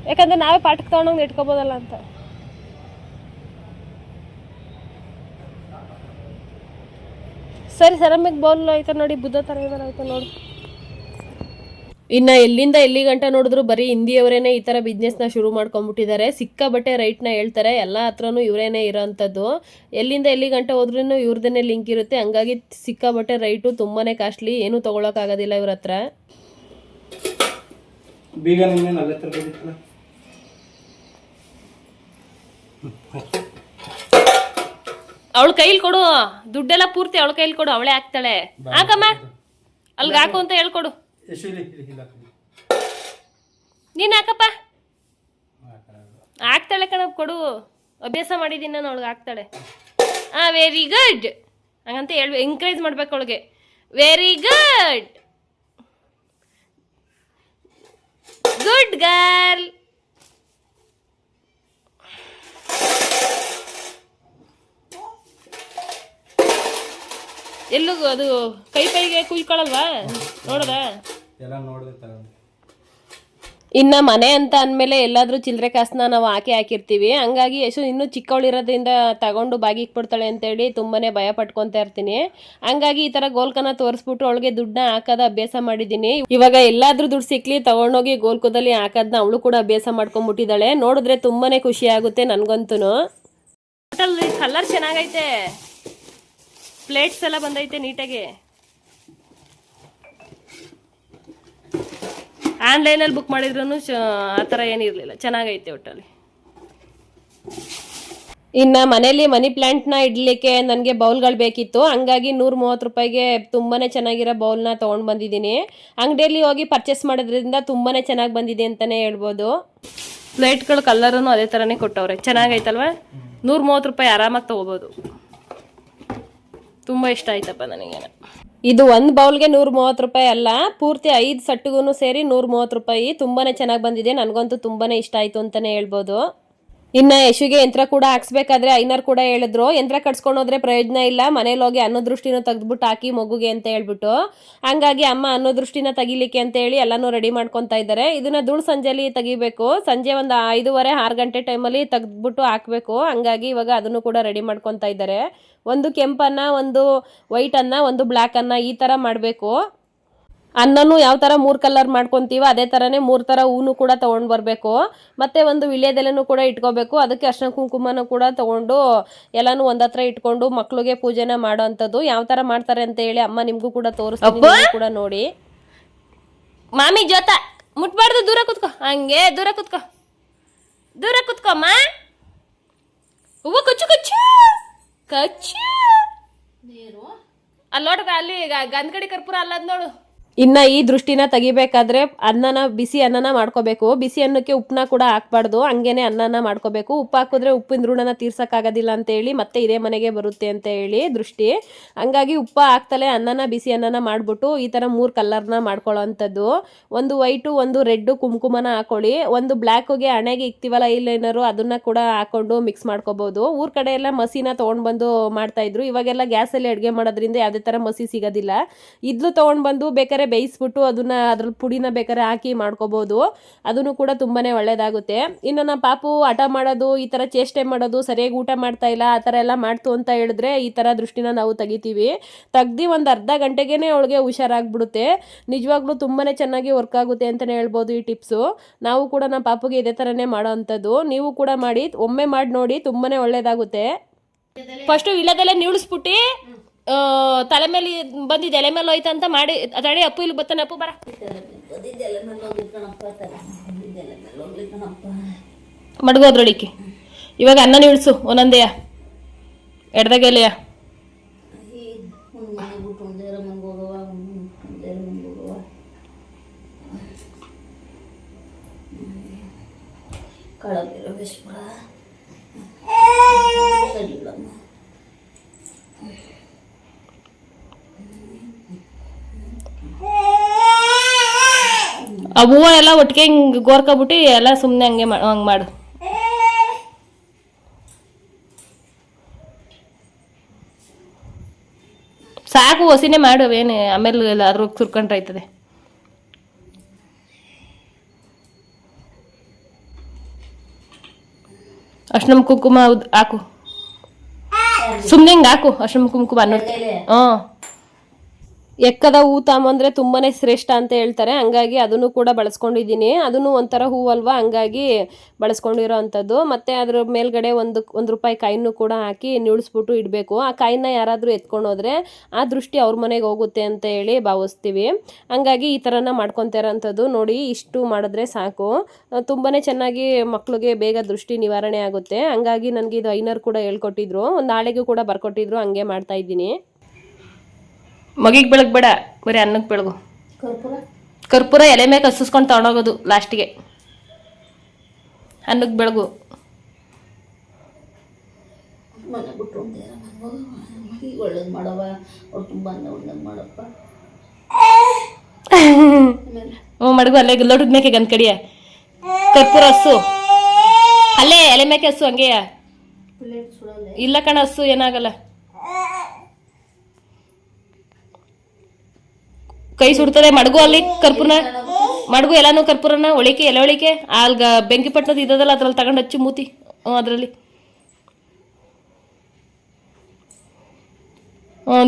ಯಾಕಂದ್ರೆ ನಾವೇ ಪಾಠಕ್ಕೆ ತಗೊಂಡೋಗಿ ಇಟ್ಕೋಬೋದಲ್ಲ ಅಂತ. ಸರಿ ಸೆರಮಿಕ್ ಬೌಲ್ ಆಯ್ತಾ ನೋಡಿ ಬುದ್ಧ ತರ ಏನಾರ ಆಯ್ತಾ ನೋಡಿ. ಇನ್ನು ಎಲ್ಲಿಂದ ಎಲ್ಲಿ ಗಂಟ ನೋಡಿದ್ರು ಬರೀ ಹಿಂದಿಯವರೇನೆ ಈ ಥರ ಬಿಸ್ನೆಸ್ನ ಶುರು ಮಾಡ್ಕೊಂಡ್ಬಿಟ್ಟಿದ್ದಾರೆ. ಸಿಕ್ಕಾಬಟ್ಟೆ ರೈಟ್ನ ಹೇಳ್ತಾರೆ. ಎಲ್ಲ ಹತ್ರನೂ ಇವರೇನೆ ಇರೋಂಥದ್ದು. ಎಲ್ಲಿಂದ ಎಲ್ಲಿ ಗಂಟ ಹೋದ್ರೂ ಇವ್ರದೇ ಲಿಂಕ್ ಇರುತ್ತೆ. ಹಂಗಾಗಿ ಸಿಕ್ಕ ಬಟ್ಟೆ ರೈಟು ತುಂಬಾ ಕಾಸ್ಟ್ಲಿ ಏನೂ ತೊಗೊಳಕ್ಕಾಗೋದಿಲ್ಲ ಇವ್ರ ಹತ್ರ. ಬೀಗ ಅವಳ ಕೈಲಿ ಕೊಡು ದುಡ್ಡೆಲ್ಲ ಪೂರ್ತಿ ಅವಳ ಕೈಲಿ ಕೊಡು ಅವಳೇ ಹಾಕ್ತಾಳೆ. ಹಾಕಮ್ಮ. ಅಲ್ಗೆ ಹಾಕು ಅಂತ ಹೇಳ್ಕೊಡು. ನೀನು ಹಾಕಪ್ಪ. ಹಾಕ್ತಾಳೆ ಕಣ ಕೊಡು. ಅಭ್ಯಾಸ ಮಾಡಿದ್ದೀನಿ ನಾನು ಅವಳಿಗೆ ಹಾಕ್ತಾಳೆ. ಹಾ ವೆರಿ ಗುಡ್ ಹಂಗಂತ ಹೇಳ್ಬೇಕು ಎಂಕರೇಜ್ ಮಾಡ್ಬೇಕು ಅವಳಿಗೆ. ವೆರಿ ಗುಡ್ ಗುಡ್ ಗರ್ಲ್ ಎಲ್ಲೂ ಅದು ಕೈ ಕೈಗೆ ಕುಯ್ಕೊಳಲ್ವಾ? ನೋಡದ? ಎಲ್ಲ ನೋಡಿದೆ ಇನ್ನ ಮನೆ ಅಂತ ಅಂದಮೇಲೆ ಎಲ್ಲಾದ್ರೂ ಚಿಲ್ಲರೆ ಕಾಸನ್ನ ನಾವು ಹಾಕಿ ಹಾಕಿರ್ತೀವಿ. ಹಂಗಾಗಿ ಯಶು ಇನ್ನೂ ಚಿಕ್ಕವಳಿರೋದ್ರಿಂದ ತಗೊಂಡು ಬಾಗಿಗೆ ಬಿಡ್ತಾಳೆ ಅಂತೇಳಿ ತುಂಬನೇ ಭಯ ಪಟ್ಕೊತಾ ಇರ್ತೀನಿ. ಹಂಗಾಗಿ ಈ ತರ ಗೋಲ್ಕನ ತೋರಿಸ್ಬಿಟ್ಟು ಅವಳಿಗೆ ದುಡ್ಡನ್ನ ಹಾಕೋದ ಅಭ್ಯಾಸ ಮಾಡಿದ್ದೀನಿ. ಇವಾಗ ಎಲ್ಲಾದ್ರೂ ದುಡ್ಡು ಸಿಕ್ಲಿ ತಗೊಂಡೋಗಿ ಗೋಲ್ಕೋದಲ್ಲಿ ಹಾಕೋದನ್ನ ಅವಳು ಕೂಡ ಅಭ್ಯಾಸ ಮಾಡ್ಕೊಂಬಿಟ್ಟಿದ್ದಾಳೆ ನೋಡಿದ್ರೆ ತುಂಬಾ ಖುಷಿ ಆಗುತ್ತೆ ನನಗಂತೂ ಕಲರ್ ಚೆನ್ನಾಗೈತೆ. ಪ್ಲೇಟ್ಸ್ ಎಲ್ಲ ಬಂದೈತೆ ನೀಟಾಗೆ. ಆನ್ಲೈನಲ್ಲಿ ಬುಕ್ ಮಾಡಿದ್ರು ಆ ಥರ ಏನಿರಲಿಲ್ಲ. ಚೆನ್ನಾಗೈತೆ ಒಟ್ಟಲ್ಲಿ. ಇನ್ನು ಮನೇಲಿ ಮನಿ ಪ್ಲ್ಯಾಂಟ್ನ ಇಡ್ಲಿಕ್ಕೆ ನನಗೆ ಬೌಲ್ಗಳು ಬೇಕಿತ್ತು. ಹಂಗಾಗಿ ನೂರು ಮೂವತ್ತು ರೂಪಾಯಿಗೆ ತುಂಬಾ ಚೆನ್ನಾಗಿರೋ ಬೌಲ್ನ ತೊಗೊಂಡು ಬಂದಿದ್ದೀನಿ. ಅಂಗಡಿಯಲ್ಲಿ ಹೋಗಿ ಪರ್ಚೇಸ್ ಮಾಡೋದ್ರಿಂದ ತುಂಬಾ ಚೆನ್ನಾಗಿ ಬಂದಿದೆ ಅಂತಲೇ ಹೇಳ್ಬೋದು. ಪ್ಲೇಟ್ಗಳು ಕಲ್ಲರೂ ಅದೇ ಥರನೇ ಕೊಟ್ಟವ್ರೆ. ಚೆನ್ನಾಗೈತಲ್ವ? ನೂರು ಮೂವತ್ತು ರೂಪಾಯಿ ಆರಾಮಾಗಿ ತೊಗೋಬೋದು. ತುಂಬ ಇಷ್ಟ ಆಯ್ತಪ್ಪ ನನಗೆ ಇದು ಒಂದು ಬೌಲ್ಗೆ ನೂರ ಮೂವತ್ತು ರೂಪಾಯಿ ಅಲ್ಲ, ಪೂರ್ತಿ ಐದು ಸಟ್ಟಿಗೂ ಸೇರಿ ನೂರ ಮೂವತ್ತು ರೂಪಾಯಿ. ತುಂಬಾನೇ ಚೆನ್ನಾಗಿ ಬಂದಿದೆ, ನನಗಂತೂ ತುಂಬಾನೇ ಇಷ್ಟ ಆಯ್ತು ಅಂತಾನೆ ಹೇಳ್ಬೋದು. ಇನ್ನ ಯಶುಗೆ ಯಂತ್ರ ಕೂಡ ಹಾಕ್ಸ್ಬೇಕಾದ್ರೆ ಐನರ್ ಕೂಡ ಹೇಳಿದ್ರು. ಯಂತ್ರ ಕಟ್ಸ್ಕೊಂಡು ಹೋದ್ರೆ ಪ್ರಯೋಜನ ಇಲ್ಲ, ಮನೇಲಿ ಹೋಗಿ ಅನ್ನೋ ದೃಷ್ಟಿನ ತೆಗೆದ್ಬಿಟ್ಟು ಹಾಕಿ ಮಗುಗೆ ಅಂತ ಹೇಳ್ಬಿಟ್ಟು. ಹಂಗಾಗಿ ಅಮ್ಮ ಅನ್ನೋ ದೃಷ್ಟಿನ ತೆಗಿಲಿಕ್ಕೆ ಅಂತ ಹೇಳಿ ಎಲ್ಲಾನು ರೆಡಿ ಮಾಡ್ಕೊತಾ ಇದ್ದಾರೆ. ಇದನ್ನ ಧೂಳು ಸಂಜೆಲಿ ತೆಗಿಬೇಕು. ಸಂಜೆ ಒಂದು ಐದೂವರೆ, ಆರು ಗಂಟೆ ಟೈಮಲ್ಲಿ ತೆಗೆದ್ಬಿಟ್ಟು ಹಾಕಬೇಕು. ಹಂಗಾಗಿ ಇವಾಗ ಅದನ್ನು ಕೂಡ ರೆಡಿ ಮಾಡ್ಕೊತಾ ಇದ್ದಾರೆ. ಒಂದು ಕೆಂಪನ್ನ ಒಂದು ವೈಟ್ ಅನ್ನ ಒಂದು ಬ್ಲ್ಯಾಕ್ ಅನ್ನ ಈ ಥರ ಮಾಡಬೇಕು. ಅನ್ನನೂ ಯಾವ ತರ ಮೂರು ಕಲರ್ ಮಾಡ್ಕೊತೀವೋ ಅದೇ ಥರನೇ ಮೂರು ಥರ ಹೂನು ಕೂಡ ತೊಗೊಂಡು ಬರಬೇಕು. ಮತ್ತು ಒಂದು ವಿಳ್ಯದೆಲೆನೂ ಕೂಡ ಇಟ್ಕೋಬೇಕು. ಅದಕ್ಕೆ ಅರ್ಶಿನ ಕುಂಕುಮನೂ ಕೂಡ ತಗೊಂಡು ಎಲ್ಲಾನು ಒಂದತ್ರ ಹತ್ರ ಇಟ್ಕೊಂಡು ಮಕ್ಳಿಗೆ ಪೂಜೆನ ಮಾಡೋ ಅಂಥದ್ದು ಯಾವ ತರ ಮಾಡ್ತಾರೆ ಅಂತ ಹೇಳಿ ಅಮ್ಮ ನಿಮಗೂ ಕೂಡ ತೋರಿಸ್ತೀನಿ ಕೂಡ ನೋಡಿ. ಮಾಮಿ ಜೋತ ಮುಟ್ಬಾರ್ದು ದೂರ ಕುತ್ಕೋ. ಹಂಗೆ ದೂರ ಕುತ್ಕೋ. ದೂರ ಕುತ್ಕೊಮ್ಮ ಹೂವು ಕುಚ್ಚು ಕಚ್ಚು. ಕಚ್ಚು. ನೀರು? ಅಲ್ಲಿ ನೋಡ್ಕ ಅಲ್ಲಿ ಗಂಧಗಡಿ ಕರ್ಪೂರ ಅಲ್ಲದ್ ನೋಡು. ಇನ್ನು ಈ ದೃಷ್ಟಿನ ತೆಗಿಬೇಕಾದ್ರೆ ಅನ್ನನ, ಬಿಸಿ ಅನ್ನನ ಮಾಡ್ಕೋಬೇಕು. ಬಿಸಿ ಅನ್ನಕ್ಕೆ ಉಪ್ಪನ್ನ ಕೂಡ ಹಾಕ್ಬಾರ್ದು. ಹಂಗೇನೆ ಅನ್ನನ ಮಾಡ್ಕೋಬೇಕು. ಉಪ್ಪು ಹಾಕಿದ್ರೆ ಉಪ್ಪಿನ ಋಣನ ತೀರ್ಸೋಕ್ಕಾಗೋದಿಲ್ಲ ಅಂತ ಹೇಳಿ ಮತ್ತೆ ಇದೇ ಮನೆಗೆ ಬರುತ್ತೆ ಅಂತ ಹೇಳಿ ದೃಷ್ಟಿ. ಹಂಗಾಗಿ ಉಪ್ಪ ಹಾಕ್ತಲೇ ಅನ್ನನ, ಬಿಸಿ ಅನ್ನನ ಮಾಡಿಬಿಟ್ಟು ಈ ಥರ ಮೂರು ಕಲರ್ನ ಮಾಡ್ಕೊಳ್ಳೋ ಅಂಥದ್ದು ಒಂದು ವೈಟು ಒಂದು ರೆಡ್ಡು ಕುಂಕುಮನ ಹಾಕೊಳ್ಳಿ. ಒಂದು ಬ್ಲ್ಯಾಕ್ಗೆ ಹಣೆಗೆ ಇಕ್ತೀವಲ್ಲ ಏನಾರು ಅದನ್ನ ಕೂಡ ಹಾಕೊಂಡು ಮಿಕ್ಸ್ ಮಾಡ್ಕೋಬೋದು. ಊರ ಕಡೆ ಎಲ್ಲ ಮಸಿನ ತೊಗೊಂಡು ಬಂದು ಮಾಡ್ತಾ ಇದ್ರು. ಇವಾಗೆಲ್ಲ ಗ್ಯಾಸಲ್ಲಿ ಅಡುಗೆ ಮಾಡೋದ್ರಿಂದ ಯಾವುದೇ ಥರ ಮಸಿ ಸಿಗೋದಿಲ್ಲ. ಇದ್ಲು ತೊಗೊಂಡು ಬಂದು ಬೇಕಾದ್ರೆ ಬೇಯಿಸ್ಬಿಟ್ಟು ಅದನ್ನ ಅದ್ರಲ್ಲಿ ಪುಡಿನ ಬೇಕಾದ್ರೆ ಹಾಕಿ ಮಾಡ್ಕೋಬೋದು. ಅದನ್ನು ಕೂಡ ತುಂಬಾನೇ ಒಳ್ಳೇದಾಗುತ್ತೆ. ಇನ್ನು ನಮ್ಮ ಪಾಪು ಹಠ ಮಾಡೋದು, ಈ ಥರ ಚೇಷ್ಟೆ ಮಾಡೋದು, ಸರಿಯಾಗಿ ಊಟ ಮಾಡ್ತಾ ಇಲ್ಲ, ಆ ಥರ ಎಲ್ಲ ಮಾಡ್ತು ಅಂತ ಹೇಳಿದ್ರೆ ಈ ಥರ ದೃಷ್ಟಿನ ನಾವು ತೆಗಿತೀವಿ. ತೆಗ್ದು ಒಂದು ಅರ್ಧ ಗಂಟೆಗೇ ಅವಳಿಗೆ ಹುಷಾರಾಗ್ಬಿಡುತ್ತೆ. ನಿಜವಾಗ್ಲೂ ತುಂಬಾನೇ ಚೆನ್ನಾಗಿ ವರ್ಕ್ ಆಗುತ್ತೆ ಅಂತಲೇ ಹೇಳ್ಬೋದು ಈ ಟಿಪ್ಸು. ನಾವು ಕೂಡ ನಮ್ಮ ಪಾಪುಗೆ ಇದೇ ಥರನೇ ಮಾಡೋ ಅಂಥದ್ದು. ನೀವು ಕೂಡ ಮಾಡಿ, ಒಮ್ಮೆ ಮಾಡಿ ನೋಡಿ ತುಂಬಾ ಒಳ್ಳೇದಾಗುತ್ತೆ. ಫಸ್ಟು ಇಲ್ಲದೆಲ್ಲ ನಿಲ್ಲಿಸ್ಬಿಟ್ಟು ತಲೆ ಮೇಲೆ ಬಂದಿದ್ದು ಎಲೆ ಮೇಲೆ ಹೋಯ್ತು ಅಂತ ಮಾಡಿ ಅದಡಿ ಅಪ್ಪು ಇಲ್ಲಿ ಬರ್ತಾನೆ ಅಪ್ಪು ಬರ. ಮಡ್ಗೋದ್ರೊಳಿಕೆ ಇವಾಗ ಅನ್ನ ನಿಲ್ಸು ಒಂದೊಂದೆಯ. ಎಡ್ದಾಗ ಎಲೆಯ. ಒಂದು ಮನೆ ಬಿಟ್ಟು ಒಂದು ದೇವ್ರ ಮನೆಗೆ ಹೋಗವ ಒಂದು ದೇವ್ರ ಮನೆಗೆ ಹೋಗವ ಕಳಗಿರೋ ವಿಶ್ವ ಸರಿಗಳಮ್ಮ ಆ ಹೂವು ಎಲ್ಲ ಒಟ್ಟಿಗೆ ಹಿಂಗೆ ಗೋರ್ಕೊಬಿಟ್ಟು ಎಲ್ಲ ಸುಮ್ಮನೆ ಹಂಗೆ ಹಂಗೆ ಮಾಡು. ಸಾಕು ಹೊಸಿನೇ ಮಾಡು ಅವೇನು ಆಮೇಲೆ ಎಲ್ಲಾದ್ರೂ ಸುರ್ಕೊಂಡ್ರೆ ಆಯ್ತದೆ ಅಶ್ನಮ್ ಕುಂಕುಮ ಹಾಕು. ಸುಮ್ಮನೆ ಹಿಂಗೆ ಹಾಕು ಅಶ್ನಮ್ ಕುಂಕುಮ ಅನ್ನೋದು ಹ್ಞೂ ಎಕ್ಕದ ಹೂ ತಾಮಂದ್ರೆ ತುಂಬಾನೇ ಶ್ರೇಷ್ಠ ಅಂತ ಹೇಳ್ತಾರೆ. ಹಂಗಾಗಿ ಅದನ್ನು ಕೂಡ ಬಳಸ್ಕೊಂಡಿದ್ದೀನಿ. ಅದನ್ನು ಒಂಥರ ಹೂವಲ್ವಾ ಹಂಗಾಗಿ ಬಳಸ್ಕೊಂಡಿರೋ ಅಂಥದ್ದು. ಮತ್ತೆ ಅದ್ರ ಮೇಲ್ಗಡೆ ಒಂದು ಒಂದು ರೂಪಾಯಿ ಕಾಯಿನೂ ಕೂಡ ಹಾಕಿ ನಿಳಿಸ್ಬಿಟ್ಟು ಇಡಬೇಕು. ಆ ಕಾಯಿನ ಯಾರಾದರೂ ಎತ್ಕೊಂಡು ಆ ದೃಷ್ಟಿ ಅವ್ರ ಮನೆಗೆ ಹೋಗುತ್ತೆ ಅಂತ ಹೇಳಿ ಭಾವಿಸ್ತೀವಿ. ಹಂಗಾಗಿ ಈ ಥರನ ಮಾಡ್ಕೊತಿರೋಂಥದ್ದು ನೋಡಿ, ಇಷ್ಟು ಮಾಡಿದ್ರೆ ಸಾಕು. ತುಂಬಾ ಚೆನ್ನಾಗಿ ಮಕ್ಕಳಿಗೆ ಬೇಗ ದೃಷ್ಟಿ ನಿವಾರಣೆ ಆಗುತ್ತೆ. ಹಂಗಾಗಿ ನನಗೆ ಇದು ಐನರ್ ಕೂಡ ಹೇಳ್ಕೊಟ್ಟಿದ್ರು. ಒಂದು ನಾಳೆಗೂ ಕೂಡ ಬರ್ಕೊಟ್ಟಿದ್ರು. ಹಂಗೆ ಮಾಡ್ತಾ ಮಗಿಗೆ ಬೆಳಗ್ಬೇಡ ಬರೀ ಅನ್ನಕ್ಕೆ ಬೆಳಗು. ಕರ್ಪೂರ? ಕರ್ಪೂರ ಎಲೆ ಮೇಲೆ ಕಸಿಸ್ಕೊಂಡು ತಗೊಂಡೋಗೋದು ಲಾಸ್ಟಿಗೆ. ಅನ್ನಕ್ಕೆ ಬೆಳಗು. ಮನೆ ಬಿಟ್ಟು ಒಂದು ದೇವ್ರ ಮನೆಗೆ ಹೋಗವ ಮಗಿಗೆ ಒಳ್ಳೇದು ಮಾಡವ ಅವ್ರು ತುಂಬ ಅನ್ನ ಒಳ್ಳೇದು ಮಾಡಪ್ಪ. ಆಮೇಲೆ ಹ್ಞೂ ಮಡಗು ಅಲ್ಲೇ ಲೋಟದ ಮೇಕೆ ಗಂದ್ ಕಡಿಯ? ಕರ್ಪೂರ ಹಸು. ಅಲ್ಲೇ ಎಲೆ ಮೇಕೆ ಹಸು ಹಂಗೆಯ? ಇಲ್ಲ ಕಣ ಹಸು ಏನಾಗಲ್ಲ. ಕೈ ಸುಡ್ತದೆ, ಮಡಗು ಅಲ್ಲಿ ಕರ್ಪೂರನ, ಮಡಗು ಎಲ್ಲಾನು ಕರ್ಪೂರನ, ಒಳಿಕೆ ಎಲ್ಲ ಒಳಿಕೆ ಅಲ್ಗ ಬೆಂಕಿ ಪಟ್ಟದ ಇದ್ದದಲ್ಲ ಅದ್ರಲ್ಲಿ ತಗೊಂಡು ಹಚ್ಚಿ ಮೂತಿ ಅದರಲ್ಲಿ.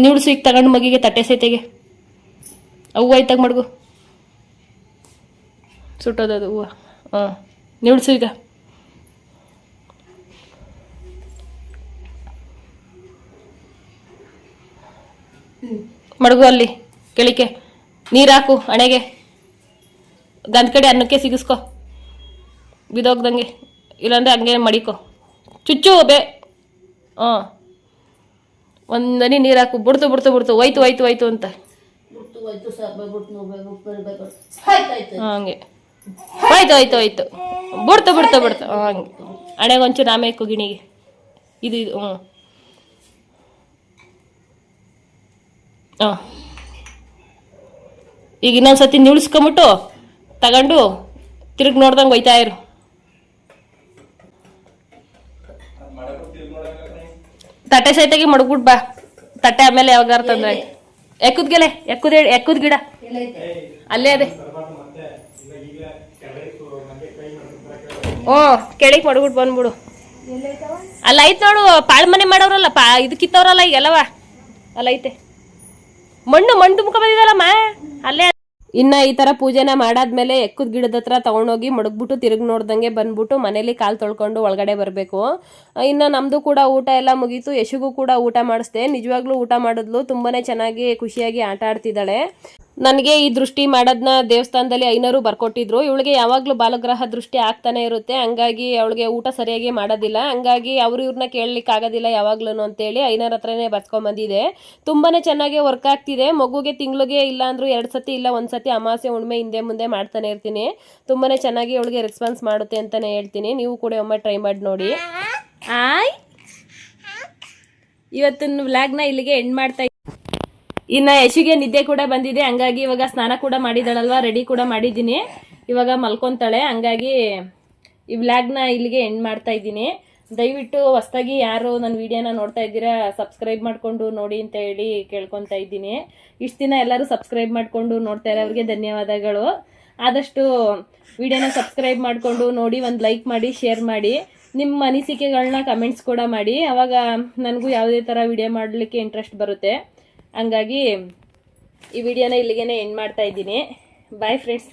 ನಿಡ್ಸು ಈಗ ತಗೊಂಡು ಮಗಿಗೆ ತಟ್ಟೆ ಸೈತೆಗೆ ಅವು ಆಯ್ತಾಗ ಮಡಗು. ಸುಟ್ಟೋದದು ಹೂವು ಹಾಂ ನಿಡ್ಸು ಈಗ. ಮಡಗು ಅಲ್ಲಿ, ಕೆಳಿಕೆ. ನೀರು ಹಾಕು ಹಣೆಗೆ. ಗಂಧ ಕಡೆ ಅನ್ನಕ್ಕೆ ಸಿಗಿಸ್ಕೊ. ಬಿದೋಗ್ದಂಗೆ ಇಲ್ಲಾಂದ್ರೆ ಹಂಗೆ ಮಡಿಕೊ. ಚುಚ್ಚು ಬೇ ಹಾಂ ಒಂದನಿ ನೀರು ಹಾಕು ಬಿಡ್ತು ಬಿಡ್ತು ಬಿಡ್ತು ಹೋಯ್ತು ಹೋಯ್ತು ಹೋಯ್ತು ಅಂತ ಹಂಗೆ. ಹೋಯ್ತು ಹೋಯ್ತು ಹೋಯ್ತು. ಬಿಡ್ತು ಬಿಡ್ತು ಬಿಡ್ತು. ಹಾಂ ಹಂಗೆ. ಹಣೆಗೆ ಒಂಚೂರು ಆಮೆ ಇಕ್ಕು ಗಿಣಿಗೆ ಇದು ಇದು ಹ್ಞೂ. ಹಾಂ ಈಗ ಇನ್ನೊಂದು ಸತಿ ನಿಲ್ಸ್ಕೊಂಬಿಟ್ಟು ತಗೊಂಡು ತಿರುಗಿ ನೋಡ್ದಂಗೆ ಒಯ್ತಾ ಇರು. ತಟ್ಟೆ ಸೈತಾಗಿ ಮಡಗ್ಬಿಟ್ಟು ಬಾ. ತಟ್ಟೆ ಆಮೇಲೆ ಯಾವಾಗ ತಂದ್ರೆ ಎಕ್ಕುದ್ ಗೆಲೆ, ಎಕ್ಕುದ್ ಎಕ್ಕುದ್ ಗಿಡ. ಅಲ್ಲೇ ಅದೇ. ಹ್ಞೂ ಕೆಳಗೆ ಮಡಗ್ಬಿಟ್ಟು ಬಂದ್ಬಿಡು. ಅಲ್ಲ ಐತೆ ನೋಡು, ಪಾಳ್ ಮನೆ ಮಾಡೋರಲ್ಲ, ಪಾ ಇದು ಕಿತ್ತವ್ರಲ್ಲ ಈಗೆಲ್ಲವ. ಅಲ್ಲ ಐತೆ. ಮಣ್ಣು ಮಣ್ಣು ತುಂಬ್ಕೊ ಬಂದಿದಲ್ಲಮ್ಮ. ಅಲ್ಲೇ ಇನ್ನ ಈ ತರ ಪೂಜೆನ ಮಾಡಾದ್ಮೇಲೆ ಎಕ್ಕದ ಗಿಡದ ಹತ್ರ ತಗೊಂಡೋಗಿ ಮಡಗ್ಬಿಟ್ಟು ತಿರುಗ್ ನೋಡ್ದಂಗೆ ಬಂದ್ಬಿಟ್ಟು ಮನೇಲಿ ಕಾಲು ತೊಳ್ಕೊಂಡು ಒಳಗಡೆ ಬರಬೇಕು. ಇನ್ನ ನಮ್ದು ಕೂಡ ಊಟ ಎಲ್ಲ ಮುಗೀತು. ಯಶುಗೂ ಕೂಡ ಊಟ ಮಾಡಿಸ್ದೆ. ನಿಜವಾಗ್ಲೂ ಊಟ ಮಾಡಿದ್ಲು. ತುಂಬಾನೇ ಚೆನ್ನಾಗಿ ಖುಷಿಯಾಗಿ ಆಟ ಆಡ್ತಿದ್ದಾಳೆ. ನನಗೆ ಈ ದೃಷ್ಟಿ ಮಾಡೋದನ್ನ ದೇವಸ್ಥಾನದಲ್ಲಿ ಐನರು ಬರ್ಕೊಟ್ಟಿದ್ರು. ಇವಳಿಗೆ ಯಾವಾಗಲೂ ಬಾಲಗ್ರಹ ದೃಷ್ಟಿ ಆಗ್ತಾನೆ ಇರುತ್ತೆ. ಹಂಗಾಗಿ ಅವಳಿಗೆ ಊಟ ಸರಿಯಾಗಿ ಮಾಡೋದಿಲ್ಲ. ಹಂಗಾಗಿ ಅವರು ಇವ್ರನ್ನ ಕೇಳಲಿಕ್ಕೆ ಆಗೋದಿಲ್ಲ ಯಾವಾಗ್ಲೂ ಅಂತೇಳಿ ಐನರ್ ಹತ್ರನೇ ಬರ್ಸ್ಕೊಂಬಂದಿದೆ. ತುಂಬಾ ಚೆನ್ನಾಗಿ ವರ್ಕ್ ಆಗ್ತಿದೆ. ಮಗುಗೆ ತಿಂಗಳಿಗೆ ಇಲ್ಲ ಅಂದರೂ ಎರಡು ಸತಿ ಇಲ್ಲ, ಒಂದು ಸತಿ ಅಮಾಸೆ ಉಣ್ಮೆ ಹಿಂದೆ ಮುಂದೆ ಮಾಡ್ತಾನೆ ಇರ್ತೀನಿ. ತುಂಬಾ ಚೆನ್ನಾಗಿ ಅವಳಿಗೆ ರೆಸ್ಪಾನ್ಸ್ ಮಾಡುತ್ತೆ ಅಂತಲೇ ಹೇಳ್ತೀನಿ. ನೀವು ಕೂಡ ಒಮ್ಮೆ ಟ್ರೈ ಮಾಡಿ ನೋಡಿ. ಆಯ್. ಇವತ್ತಿನ ವ್ಲಾಗ್ನ ಇಲ್ಲಿಗೆ ಎಂಡ್ ಮಾಡ್ತಾ ಇನ್ನ ಯಶಿಗೆ ನಿದ್ದೆ ಕೂಡ ಬಂದಿದೆ. ಹಂಗಾಗಿ ಇವಾಗ ಸ್ನಾನ ಕೂಡ ಮಾಡಿದಾಳಲ್ವಾ? ರೆಡಿ ಕೂಡ ಮಾಡಿದ್ದೀನಿ. ಇವಾಗ ಮಲ್ಕೊಂತಾಳೆ. ಹಂಗಾಗಿ ಈ ವ್ಲಾಗ್ನ ಇಲ್ಲಿಗೆ ಎಂಡ್ ಮಾಡ್ತಾ ಇದ್ದೀನಿ. ದಯವಿಟ್ಟು ಹೊಸ್ದಾಗಿ ಯಾರು ನನ್ನ ವಿಡಿಯೋನ ನೋಡ್ತಾ ಇದ್ದೀರಾ ಸಬ್ಸ್ಕ್ರೈಬ್ ಮಾಡಿಕೊಂಡು ನೋಡಿ ಅಂತ ಹೇಳಿ ಕೇಳ್ಕೊತಾ ಇದ್ದೀನಿ. ಇಷ್ಟು ದಿನ ಎಲ್ಲರೂ ಸಬ್ಸ್ಕ್ರೈಬ್ ಮಾಡಿಕೊಂಡು ನೋಡ್ತಾ ಇರೋರಿಗೆ ಧನ್ಯವಾದಗಳು. ಆದಷ್ಟು ವಿಡಿಯೋನ ಸಬ್ಸ್ಕ್ರೈಬ್ ಮಾಡಿಕೊಂಡು ನೋಡಿ, ಒಂದು ಲೈಕ್ ಮಾಡಿ ಶೇರ್ ಮಾಡಿ. ನಿಮ್ಮ ಅನಿಸಿಕೆಗಳನ್ನ ಕಮೆಂಟ್ಸ್ ಕೂಡ ಮಾಡಿ. ಅವಾಗ ನನಗೂ ಯಾವುದೇ ಥರ ವಿಡಿಯೋ ಮಾಡಲಿಕ್ಕೆ ಇಂಟ್ರೆಸ್ಟ್ ಬರುತ್ತೆ. ಹಂಗಾಗಿ ಈ ವಿಡಿಯೋನ ಇಲ್ಲಿಗೆ ಎಂಡ್ ಮಾಡ್ತಾ ಇದ್ದೀನಿ. Bye friends